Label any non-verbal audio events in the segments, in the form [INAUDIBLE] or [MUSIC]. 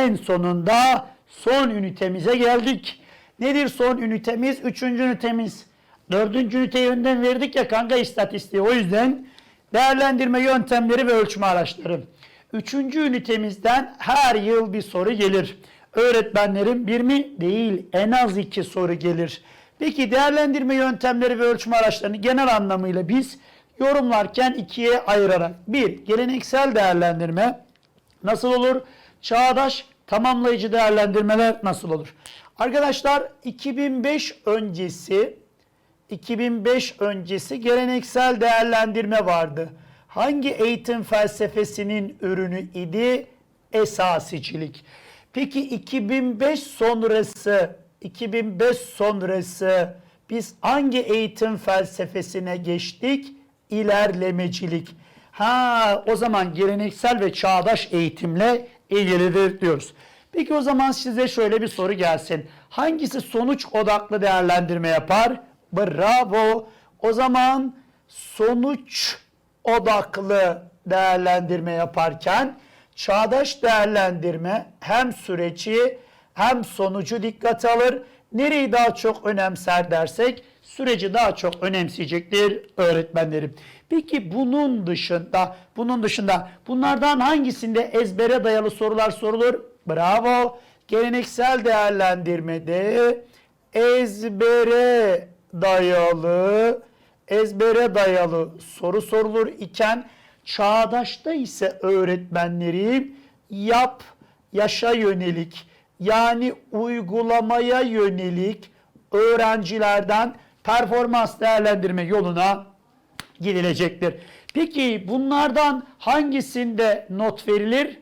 en sonunda son ünitemize geldik. Nedir son ünitemiz? Üçüncü ünitemiz. Dördüncü üniteyi önden verdik ya kanka istatistiği. O yüzden değerlendirme yöntemleri ve ölçme araçları. Üçüncü ünitemizden her yıl bir soru gelir. Öğretmenlerin bir mi? Değil. En az iki soru gelir. Peki değerlendirme yöntemleri ve ölçme araçlarını genel anlamıyla biz yorumlarken ikiye ayırarak. Bir, geleneksel değerlendirme nasıl olur? Çağdaş tamamlayıcı değerlendirmeler nasıl olur? Arkadaşlar 2005 öncesi 2005 öncesi geleneksel değerlendirme vardı. Hangi eğitim felsefesinin ürünü idi? Esasicilik. Peki 2005 sonrası 2005 sonrası biz hangi eğitim felsefesine geçtik? İlerlemecilik. Ha o zaman geleneksel ve çağdaş eğitimle ilgilidir diyoruz. Peki o zaman size şöyle bir soru gelsin. Hangisi sonuç odaklı değerlendirme yapar? Bravo. O zaman sonuç odaklı değerlendirme yaparken çağdaş değerlendirme hem süreci hem sonucu dikkate alır. Nereyi daha çok önemser dersek süreci daha çok önemseyecektir öğretmenlerim. Peki bunun dışında, bunun dışında bunlardan hangisinde ezbere dayalı sorular sorulur? Bravo. Geleneksel değerlendirmede ezbere dayalı ezbere dayalı soru sorulur iken çağdaşta ise öğretmenlerim yap, yaşa yönelik yani uygulamaya yönelik öğrencilerden performans değerlendirme yoluna gidilecektir. Peki bunlardan hangisinde not verilir?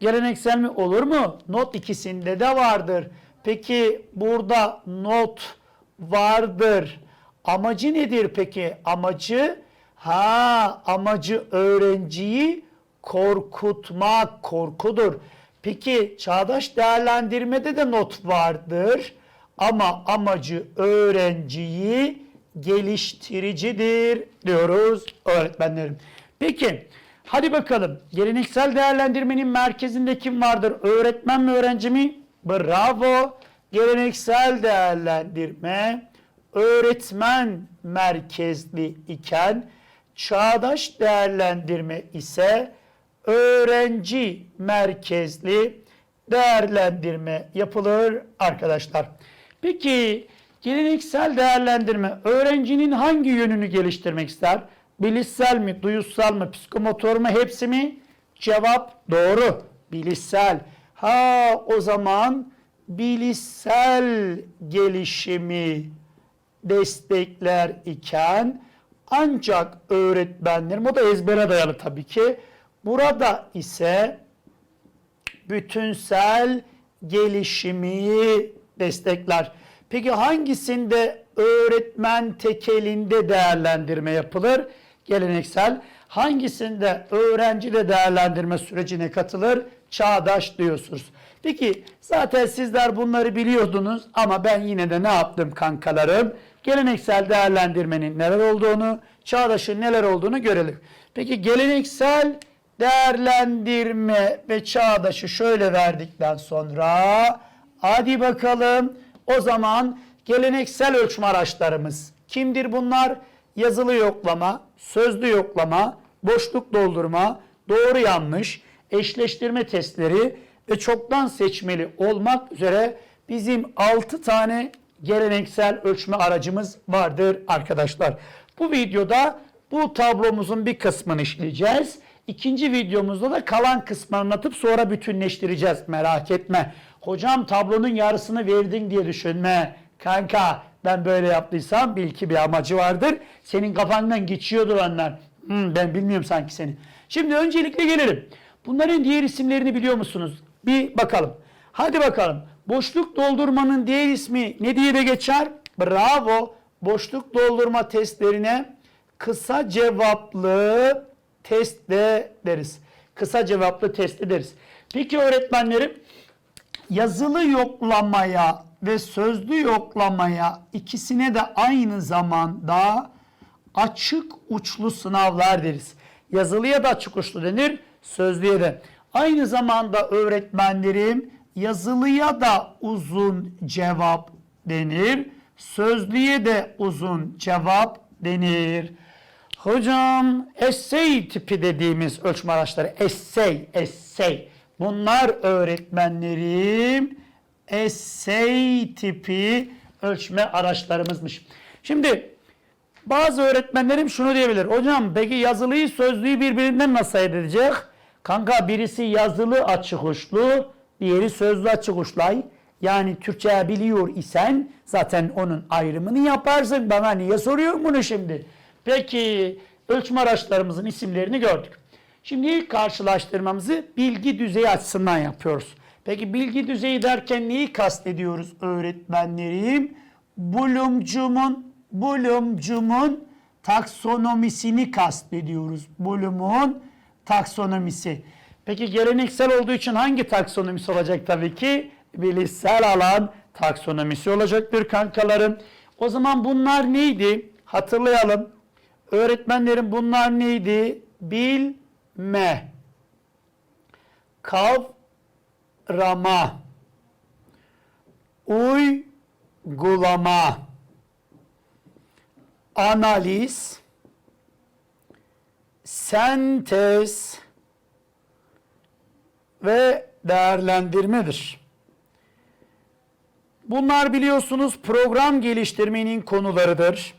Geleneksel mi olur mu? Not ikisinde de vardır. Peki burada not vardır. Amacı nedir peki? Amacı ha amacı öğrenciyi korkutmak, korkudur. Peki çağdaş değerlendirmede de not vardır ama amacı öğrenciyi geliştiricidir diyoruz öğretmenlerim. Peki hadi bakalım geleneksel değerlendirmenin merkezinde kim vardır? Öğretmen mi öğrenci mi? Bravo. Geleneksel değerlendirme öğretmen merkezli iken çağdaş değerlendirme ise öğrenci merkezli değerlendirme yapılır arkadaşlar. Peki geleneksel değerlendirme öğrencinin hangi yönünü geliştirmek ister? Bilişsel mi, duyusal mı, psikomotor mu hepsi mi? Cevap doğru. Bilişsel. Ha o zaman bilişsel gelişimi destekler iken ancak öğretmenlerim o da ezbere dayalı tabii ki. Burada ise bütünsel gelişimi destekler. Peki hangisinde öğretmen tekelinde değerlendirme yapılır? Geleneksel. Hangisinde öğrenci de değerlendirme sürecine katılır? Çağdaş diyorsunuz. Peki zaten sizler bunları biliyordunuz ama ben yine de ne yaptım kankalarım? Geleneksel değerlendirmenin neler olduğunu, çağdaşın neler olduğunu görelim. Peki geleneksel değerlendirme ve çağdaşı şöyle verdikten sonra hadi bakalım o zaman geleneksel ölçme araçlarımız kimdir bunlar? Yazılı yoklama, sözlü yoklama, boşluk doldurma, doğru yanlış, eşleştirme testleri ve çoktan seçmeli olmak üzere bizim 6 tane geleneksel ölçme aracımız vardır arkadaşlar. Bu videoda bu tablomuzun bir kısmını işleyeceğiz. İkinci videomuzda da kalan kısmı anlatıp sonra bütünleştireceğiz. Merak etme. Hocam tablonun yarısını verdin diye düşünme. Kanka ben böyle yaptıysam bil ki bir amacı vardır. Senin kafandan geçiyordur onlar. Hmm, ben bilmiyorum sanki seni. Şimdi öncelikle gelelim. Bunların diğer isimlerini biliyor musunuz? Bir bakalım. Hadi bakalım. Boşluk doldurmanın diğer ismi ne diye de geçer? Bravo. Boşluk doldurma testlerine kısa cevaplı test de deriz. Kısa cevaplı test deriz. Peki öğretmenlerim yazılı yoklamaya ve sözlü yoklamaya ikisine de aynı zamanda açık uçlu sınavlar deriz. Yazılıya da açık uçlu denir, sözlüye de. Aynı zamanda öğretmenlerim yazılıya da uzun cevap denir. Sözlüye de uzun cevap denir. Hocam essay tipi dediğimiz ölçme araçları essay, essay. Bunlar öğretmenlerim essay tipi ölçme araçlarımızmış. Şimdi bazı öğretmenlerim şunu diyebilir. Hocam peki yazılıyı sözlüyü birbirinden nasıl ayırt edecek? Kanka birisi yazılı açık uçlu, diğeri sözlü açık uçlay. Yani Türkçe biliyor isen zaten onun ayrımını yaparsın. Bana niye soruyor bunu şimdi? Peki ölçme araçlarımızın isimlerini gördük. Şimdi ilk karşılaştırmamızı bilgi düzeyi açısından yapıyoruz. Peki bilgi düzeyi derken neyi kastediyoruz öğretmenlerim? Bulumcumun, bulumcumun taksonomisini kastediyoruz. Bulumun taksonomisi. Peki geleneksel olduğu için hangi taksonomisi olacak tabii ki? Bilişsel alan taksonomisi olacaktır kankalarım. O zaman bunlar neydi? Hatırlayalım. Öğretmenlerim bunlar neydi? Bilme. Kavrama. Uygulama. Analiz. Sentez ve değerlendirmedir. Bunlar biliyorsunuz program geliştirmenin konularıdır.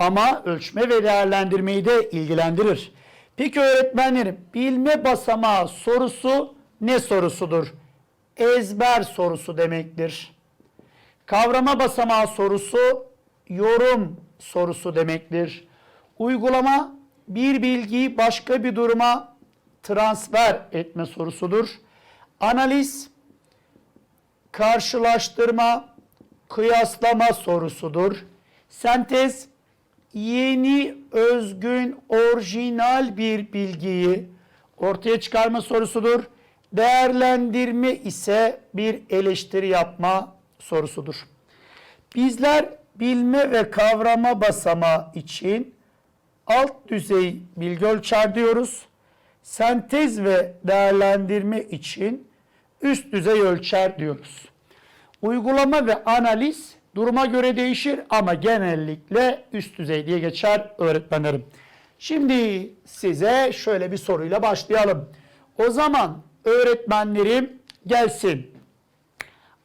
Ama ölçme ve değerlendirmeyi de ilgilendirir. Peki öğretmenlerim bilme basamağı sorusu ne sorusudur? Ezber sorusu demektir. Kavrama basamağı sorusu yorum sorusu demektir. Uygulama bir bilgiyi başka bir duruma transfer etme sorusudur. Analiz karşılaştırma, kıyaslama sorusudur. Sentez yeni, özgün, orijinal bir bilgiyi ortaya çıkarma sorusudur. Değerlendirme ise bir eleştiri yapma sorusudur. Bizler bilme ve kavrama basamağı için alt düzey bilgi ölçer diyoruz. Sentez ve değerlendirme için üst düzey ölçer diyoruz. Uygulama ve analiz duruma göre değişir ama genellikle üst düzey diye geçer öğretmenlerim. Şimdi size şöyle bir soruyla başlayalım. O zaman öğretmenlerim gelsin.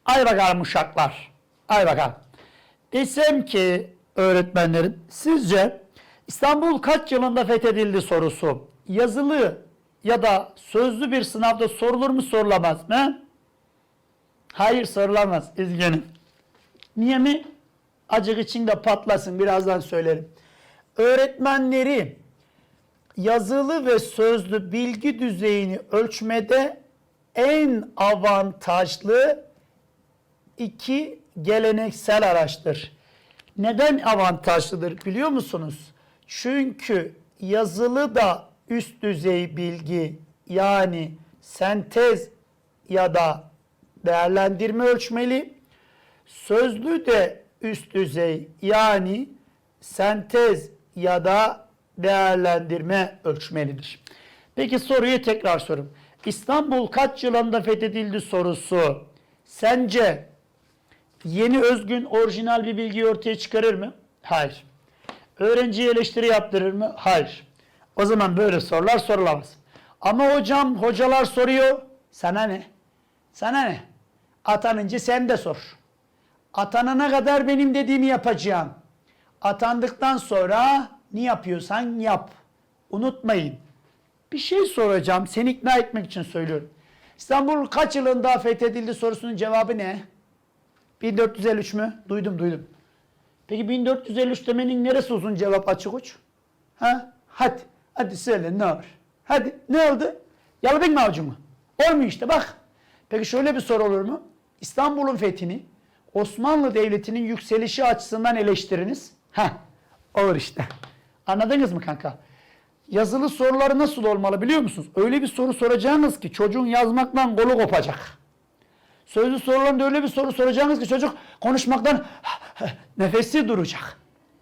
Ay bakalım uşaklar. Ay bakalım. Desem ki öğretmenlerim sizce İstanbul kaç yılında fethedildi sorusu yazılı ya da sözlü bir sınavda sorulur mu sorulamaz mı? Hayır sorulamaz. Üzgünüm. Niye mi? Acık içinde patlasın birazdan söylerim. Öğretmenleri yazılı ve sözlü bilgi düzeyini ölçmede en avantajlı iki geleneksel araçtır. Neden avantajlıdır biliyor musunuz? Çünkü yazılı da üst düzey bilgi yani sentez ya da değerlendirme ölçmeli. Sözlü de üst düzey yani sentez ya da değerlendirme ölçmelidir. Peki soruyu tekrar sorayım. İstanbul kaç yılında fethedildi sorusu sence yeni özgün orijinal bir bilgi ortaya çıkarır mı? Hayır. Öğrenciye eleştiri yaptırır mı? Hayır. O zaman böyle sorular sorulamaz. Ama hocam hocalar soruyor. Sana ne? Sana ne? Atanınca sen de sor. Atanana kadar benim dediğimi yapacağım. Atandıktan sonra ne yapıyorsan yap. Unutmayın. Bir şey soracağım. Seni ikna etmek için söylüyorum. İstanbul kaç yılında fethedildi sorusunun cevabı ne? 1453 mü? Duydum duydum. Peki 1453 demenin neresi uzun cevap açık uç? Ha? Hadi. Hadi söyle ne olur. Hadi ne oldu? Yaladın mı avucumu? Olmuyor işte bak. Peki şöyle bir soru olur mu? İstanbul'un fethini Osmanlı Devleti'nin yükselişi açısından eleştiriniz. Ha, olur işte. Anladınız mı kanka? Yazılı soruları nasıl olmalı biliyor musunuz? Öyle bir soru soracağınız ki çocuğun yazmaktan kolu kopacak. Sözlü sorularında öyle bir soru soracağınız ki çocuk konuşmaktan [SIGHS] nefesi duracak.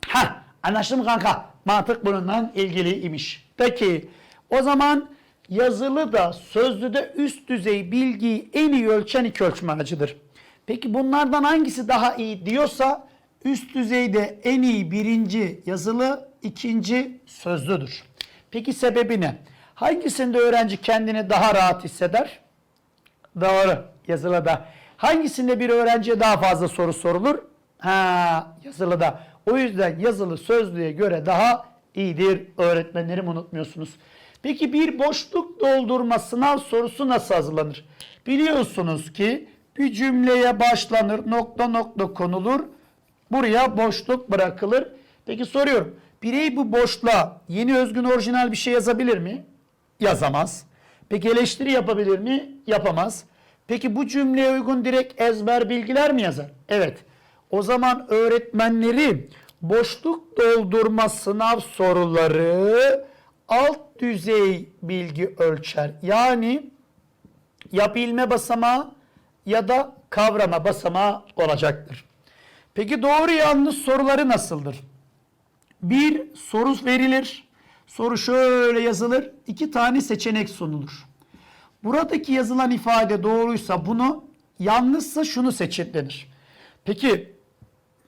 Ha, anlaşıldı mı kanka? Mantık bununla ilgili imiş. Peki, o zaman yazılı da sözlü de üst düzey bilgiyi en iyi ölçen iki ölçme aracıdır. Peki bunlardan hangisi daha iyi diyorsa üst düzeyde en iyi birinci yazılı, ikinci sözlüdür. Peki sebebi ne? Hangisinde öğrenci kendini daha rahat hisseder? Doğru. Yazılıda. Hangisinde bir öğrenciye daha fazla soru sorulur? Ha, yazılıda. O yüzden yazılı sözlüğe göre daha iyidir. Öğretmenlerim unutmuyorsunuz. Peki bir boşluk doldurma sınav sorusu nasıl hazırlanır? Biliyorsunuz ki bir cümleye başlanır, nokta nokta konulur. Buraya boşluk bırakılır. Peki soruyorum. Birey bu boşluğa yeni özgün orijinal bir şey yazabilir mi? Yazamaz. Peki eleştiri yapabilir mi? Yapamaz. Peki bu cümleye uygun direkt ezber bilgiler mi yazar? Evet. O zaman öğretmenleri boşluk doldurma sınav soruları alt düzey bilgi ölçer. Yani ya bilme basamağı ya da kavrama basamağı olacaktır. Peki doğru yanlış soruları nasıldır? Bir soru verilir. Soru şöyle yazılır. iki tane seçenek sunulur. Buradaki yazılan ifade doğruysa bunu, yanlışsa şunu seçin. Peki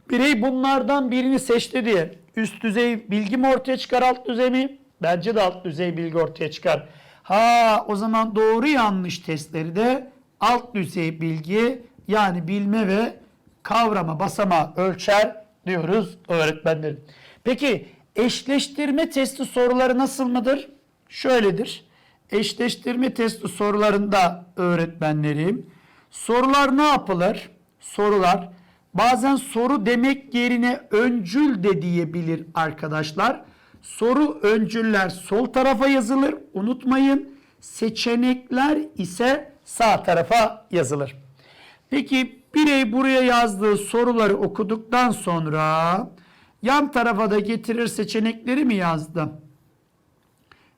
birey bunlardan birini seçti diye üst düzey bilgi mi ortaya çıkar alt düzey mi? Bence de alt düzey bilgi ortaya çıkar. Ha o zaman doğru yanlış testleri de alt düzey bilgi yani bilme ve kavrama basamağı ölçer diyoruz öğretmenlerim. Peki eşleştirme testi soruları nasıl mıdır? Şöyledir. Eşleştirme testi sorularında öğretmenlerim sorular ne yapılır? Sorular bazen soru demek yerine öncül de diyebilir arkadaşlar. Soru öncüller sol tarafa yazılır. Unutmayın. Seçenekler ise sağ tarafa yazılır. Peki birey buraya yazdığı soruları okuduktan sonra yan tarafa da getirir seçenekleri mi yazdı?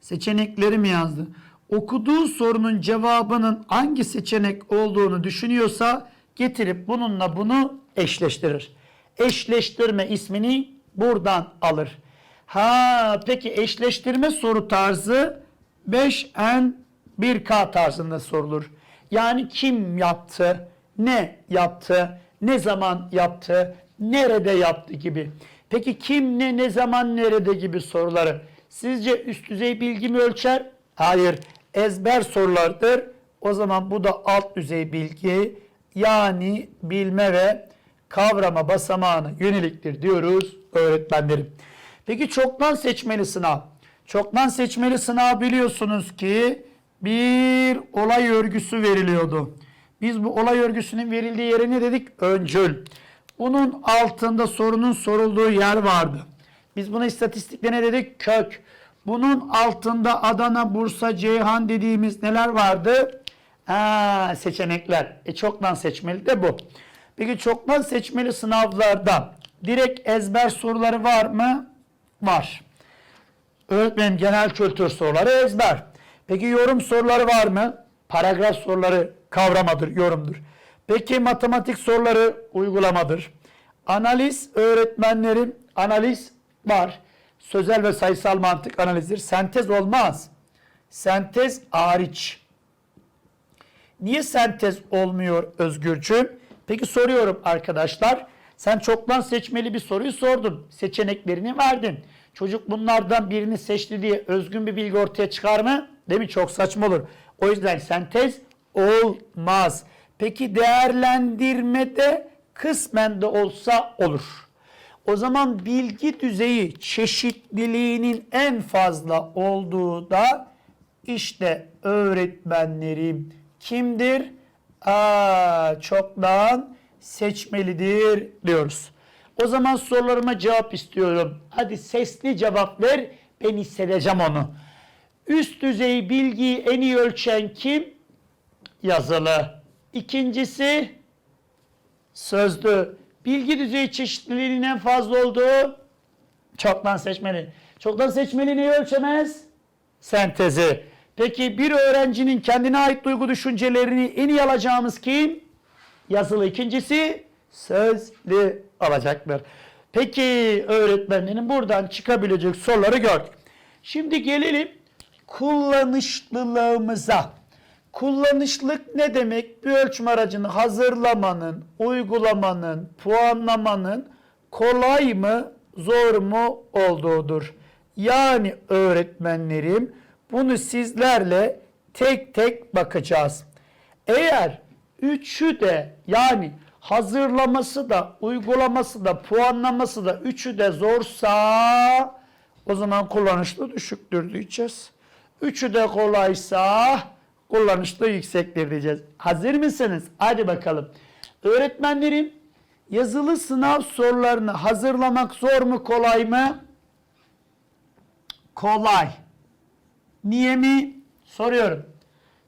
Seçenekleri mi yazdı? Okuduğu sorunun cevabının hangi seçenek olduğunu düşünüyorsa getirip bununla bunu eşleştirir. Eşleştirme ismini buradan alır. Ha peki eşleştirme soru tarzı 5N 1K tarzında sorulur. Yani kim yaptı, ne yaptı, ne zaman yaptı, nerede yaptı gibi. Peki kim, ne, ne zaman, nerede gibi soruları sizce üst düzey bilgi mi ölçer? Hayır, ezber sorulardır. O zaman bu da alt düzey bilgi yani bilme ve kavrama basamağına yöneliktir diyoruz öğretmenlerim. Peki çoktan seçmeli sınav. Çoktan seçmeli sınav biliyorsunuz ki bir olay örgüsü veriliyordu. Biz bu olay örgüsünün verildiği yere ne dedik? Öncül. Bunun altında sorunun sorulduğu yer vardı. Biz buna istatistikte ne dedik? Kök. Bunun altında Adana, Bursa, Ceyhan dediğimiz neler vardı? Ha, seçenekler. E çoktan seçmeli de bu. Peki çoktan seçmeli sınavlarda direkt ezber soruları var mı? Var. Öğretmenim genel kültür soruları ezber. Peki yorum soruları var mı? Paragraf soruları kavramadır, yorumdur. Peki matematik soruları uygulamadır. Analiz öğretmenlerim analiz var. Sözel ve sayısal mantık analizdir. Sentez olmaz. Sentez hariç. Niye sentez olmuyor Özgürcüğüm? Peki soruyorum arkadaşlar. Sen çoktan seçmeli bir soruyu sordun. Seçeneklerini verdin. Çocuk bunlardan birini seçti diye özgün bir bilgi ortaya çıkar mı? Değil mi? Çok saçma olur. O yüzden sentez olmaz. Peki değerlendirmede kısmen de olsa olur. O zaman bilgi düzeyi çeşitliliğinin en fazla olduğu da işte öğretmenlerim kimdir? Aa, çoktan seçmelidir diyoruz. O zaman sorularıma cevap istiyorum. Hadi sesli cevap ver. Ben hissedeceğim onu. Üst düzey bilgiyi en iyi ölçen kim? Yazılı. İkincisi sözlü. Bilgi düzeyi çeşitliliğinin en fazla olduğu çoktan seçmeli. Çoktan seçmeli neyi ölçemez? Sentezi. Peki bir öğrencinin kendine ait duygu düşüncelerini en iyi alacağımız kim? Yazılı. İkincisi sözlü alacaktır. Peki öğretmenlerin buradan çıkabilecek soruları gördük. Şimdi gelelim kullanışlılığımıza. Kullanışlık ne demek? Bir ölçüm aracını hazırlamanın, uygulamanın, puanlamanın kolay mı, zor mu olduğudur. Yani öğretmenlerim bunu sizlerle tek tek bakacağız. Eğer üçü de yani hazırlaması da, uygulaması da, puanlaması da üçü de zorsa o zaman kullanışlı düşüktür diyeceğiz. Üçü de kolaysa kullanışlı yüksektir diyeceğiz. Hazır mısınız? Hadi bakalım. Öğretmenlerim yazılı sınav sorularını hazırlamak zor mu kolay mı? Kolay. Niye mi? Soruyorum.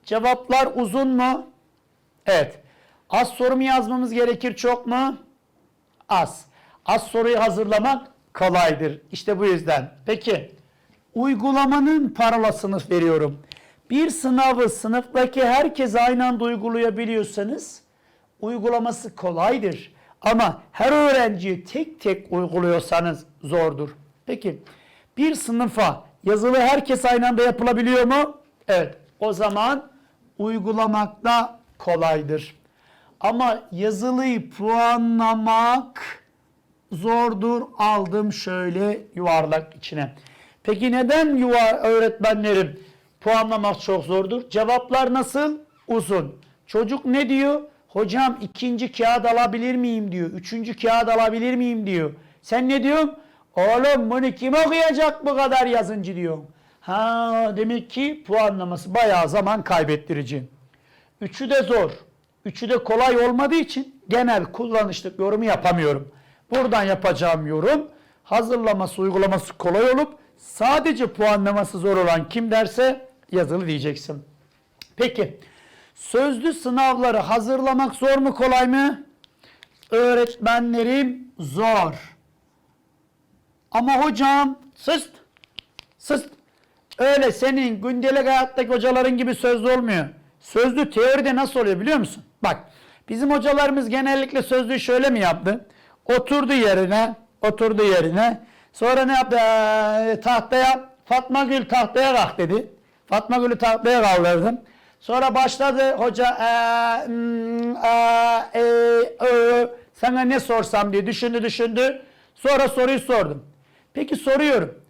Cevaplar uzun mu? Evet. Az soru mu yazmamız gerekir çok mu? Az. Az soruyu hazırlamak kolaydır. İşte bu yüzden. Peki uygulamanın parolasını veriyorum. Bir sınavı sınıftaki herkes aynı anda uygulayabiliyorsanız uygulaması kolaydır. Ama her öğrenciyi tek tek uyguluyorsanız zordur. Peki bir sınıfa yazılı herkes aynı anda yapılabiliyor mu? Evet. O zaman uygulamakta kolaydır. Ama yazılıyı puanlamak zordur. Aldım şöyle yuvarlak içine. Peki neden yuvar öğretmenlerim puanlamak çok zordur? Cevaplar nasıl? Uzun. Çocuk ne diyor? Hocam ikinci kağıt alabilir miyim diyor. Üçüncü kağıt alabilir miyim diyor. Sen ne diyorsun? Oğlum bunu kim okuyacak bu kadar yazıncı diyor. Ha demek ki puanlaması bayağı zaman kaybettirici. Üçü de zor. Üçü de kolay olmadığı için genel kullanışlık yorumu yapamıyorum. Buradan yapacağım yorum hazırlaması, uygulaması kolay olup sadece puanlaması zor olan kim derse yazılı diyeceksin. Peki sözlü sınavları hazırlamak zor mu kolay mı? Öğretmenlerim zor. Ama hocam sıst sıst öyle senin gündelik hayattaki hocaların gibi sözlü olmuyor. Sözlü teoride nasıl oluyor biliyor musun? Bak bizim hocalarımız genellikle sözlüğü şöyle mi yaptı? Oturdu yerine, oturdu yerine. Sonra ne yaptı? Ee, tahtaya Fatma Gül tahtaya kalk dedi. Fatma Gül'ü tahtaya kaldırdım. Sonra başladı hoca hmm, aa, e, ö, sana ne sorsam diye düşündü düşündü. Sonra soruyu sordum. Peki soruyorum.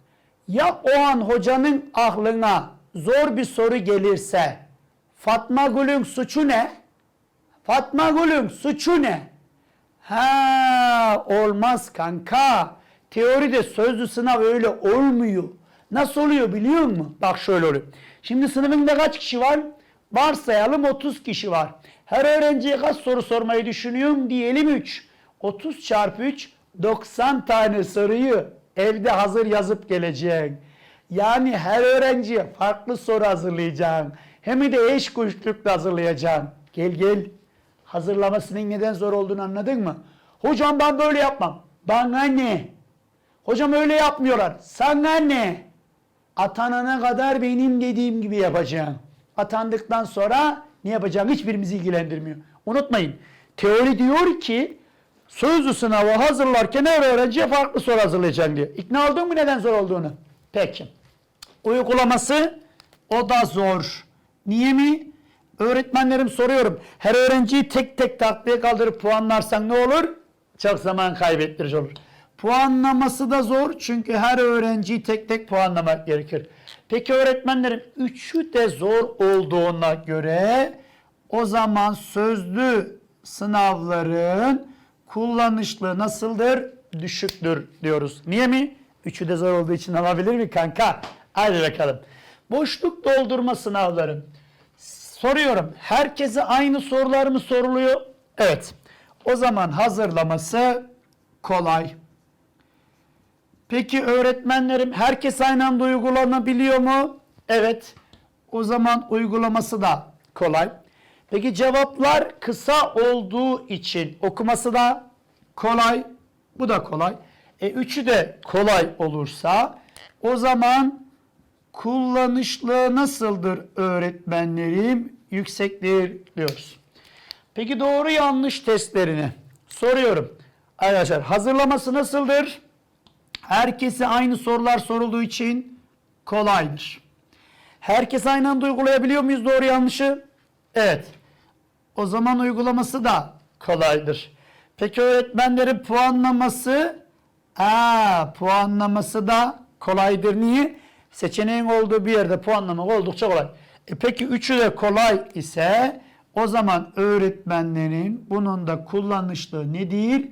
Ya o an hocanın aklına zor bir soru gelirse Fatma Gül'ün suçu ne? Fatma Gül'ün suçu ne? Ha olmaz kanka. Teoride sözlü sınav öyle olmuyor. Nasıl oluyor biliyor musun? Bak şöyle oluyor. Şimdi sınıfında kaç kişi var? Varsayalım 30 kişi var. Her öğrenciye kaç soru sormayı düşünüyorum? Diyelim 3. 30 çarpı 3 90 tane soruyu evde hazır yazıp geleceksin. Yani her öğrenciye farklı soru hazırlayacaksın. Hem de eş kuşlukla hazırlayacaksın. Gel gel. Hazırlamasının neden zor olduğunu anladın mı? Hocam ben böyle yapmam. Bana ne? Hocam öyle yapmıyorlar. Sana ne? Atanana kadar benim dediğim gibi yapacaksın. Atandıktan sonra ne yapacağın hiçbirimizi ilgilendirmiyor. Unutmayın. Teori diyor ki sözlü sınavı hazırlarken her öğrenciye farklı soru hazırlayacaksın diyor. İkna oldun mu neden zor olduğunu? Peki. Uygulaması o da zor. Niye mi? Öğretmenlerim soruyorum. Her öğrenciyi tek tek tahtaya kaldırıp puanlarsan ne olur? Çok zaman kaybettirici olur. Puanlaması da zor çünkü her öğrenciyi tek tek puanlamak gerekir. Peki öğretmenlerim üçü de zor olduğuna göre o zaman sözlü sınavların kullanışlı nasıldır? Düşüktür diyoruz. Niye mi? Üçü de zor olduğu için alabilir mi kanka? Hadi bakalım. Boşluk doldurma sınavları. Soruyorum. Herkese aynı sorular mı soruluyor? Evet. O zaman hazırlaması kolay. Peki öğretmenlerim herkes aynı anda uygulanabiliyor mu? Evet. O zaman uygulaması da kolay. Peki cevaplar kısa olduğu için okuması da kolay. Bu da kolay. E üçü de kolay olursa o zaman kullanışlı nasıldır öğretmenlerim? Yüksektir diyoruz. Peki doğru yanlış testlerini soruyorum. Arkadaşlar hazırlaması nasıldır? Herkese aynı sorular sorulduğu için kolaydır. Herkes aynı anda uygulayabiliyor muyuz doğru yanlışı? Evet. O zaman uygulaması da kolaydır. Peki öğretmenlerin puanlaması? Aa, puanlaması da kolaydır. Niye? Seçeneğin olduğu bir yerde puanlamak oldukça kolay. E peki üçü de kolay ise o zaman öğretmenlerin bunun da kullanışlığı ne değil?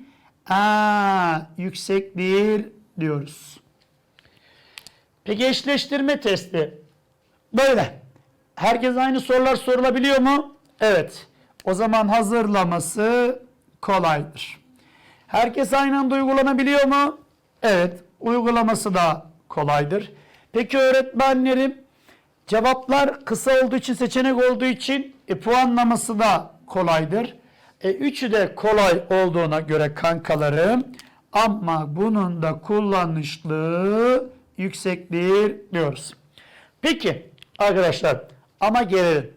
Aa, yüksek değil diyoruz. Peki eşleştirme testi. Böyle. Herkes aynı sorular sorulabiliyor mu? Evet. O zaman hazırlaması kolaydır. Herkes aynı anda uygulanabiliyor mu? Evet. Uygulaması da kolaydır. Peki öğretmenlerim cevaplar kısa olduğu için seçenek olduğu için e, puanlaması da kolaydır. E, üçü de kolay olduğuna göre kankalarım ama bunun da kullanışlığı yüksektir diyoruz. Peki arkadaşlar ama gelelim.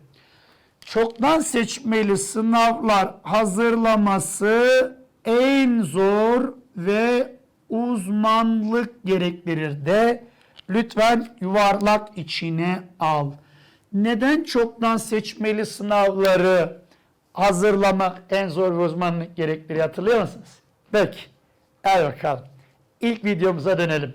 Çoktan seçmeli sınavlar hazırlaması en zor ve uzmanlık gerektirir de lütfen yuvarlak içine al. Neden çoktan seçmeli sınavları hazırlamak en zor ve uzmanlık gerektirir hatırlıyor musunuz? Peki. Hadi bakalım. İlk videomuza dönelim.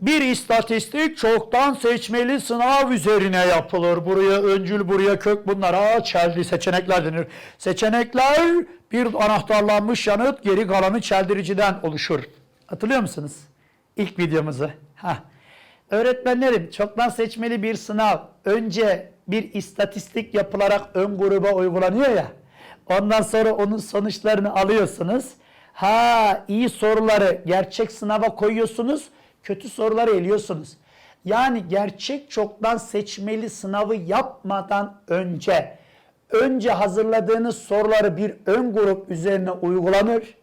Bir istatistik çoktan seçmeli sınav üzerine yapılır. Buraya öncül, buraya kök bunlara çeldi seçenekler denir. Seçenekler bir anahtarlanmış yanıt geri kalanı çeldiriciden oluşur. Hatırlıyor musunuz? İlk videomuzu. Hah. Öğretmenlerim çoktan seçmeli bir sınav önce bir istatistik yapılarak ön gruba uygulanıyor ya. Ondan sonra onun sonuçlarını alıyorsunuz. Ha iyi soruları gerçek sınava koyuyorsunuz. Kötü soruları eliyorsunuz. Yani gerçek çoktan seçmeli sınavı yapmadan önce önce hazırladığınız soruları bir ön grup üzerine uygulanır.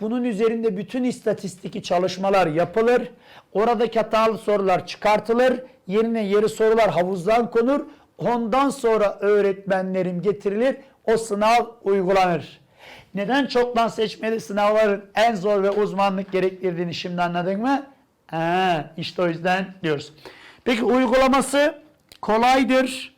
Bunun üzerinde bütün istatistiki çalışmalar yapılır. Oradaki hatalı sorular çıkartılır. Yerine yeri sorular havuzdan konur. Ondan sonra öğretmenlerim getirilir. O sınav uygulanır. Neden çoktan seçmeli sınavların en zor ve uzmanlık gerektirdiğini şimdi anladın mı? Ha, işte o yüzden diyoruz. Peki uygulaması kolaydır.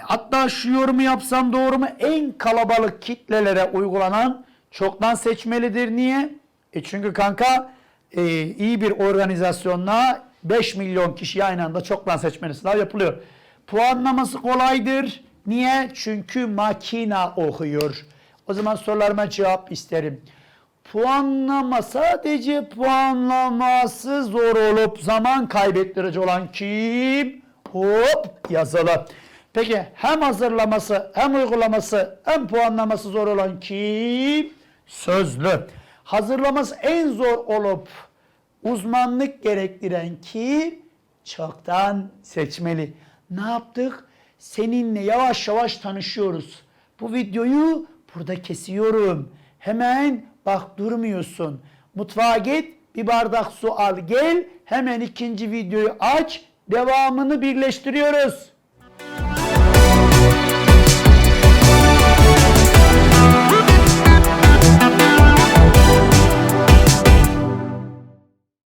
Hatta şu yorumu yapsam doğru mu? En kalabalık kitlelere uygulanan çoktan seçmelidir. Niye? E çünkü kanka e, iyi bir organizasyonla 5 milyon kişi aynı anda çoktan seçmeli sınav yapılıyor. Puanlaması kolaydır. Niye? Çünkü makina okuyor. O zaman sorularıma cevap isterim. Puanlama sadece puanlaması zor olup zaman kaybettirici olan kim? Hop yazılı. Peki hem hazırlaması hem uygulaması hem puanlaması zor olan kim? Sözlü. Hazırlaması en zor olup uzmanlık gerektiren kim? Çoktan seçmeli. Ne yaptık? Seninle yavaş yavaş tanışıyoruz. Bu videoyu burada kesiyorum. Hemen bak durmuyorsun. Mutfağa git, bir bardak su al gel. Hemen ikinci videoyu aç. Devamını birleştiriyoruz.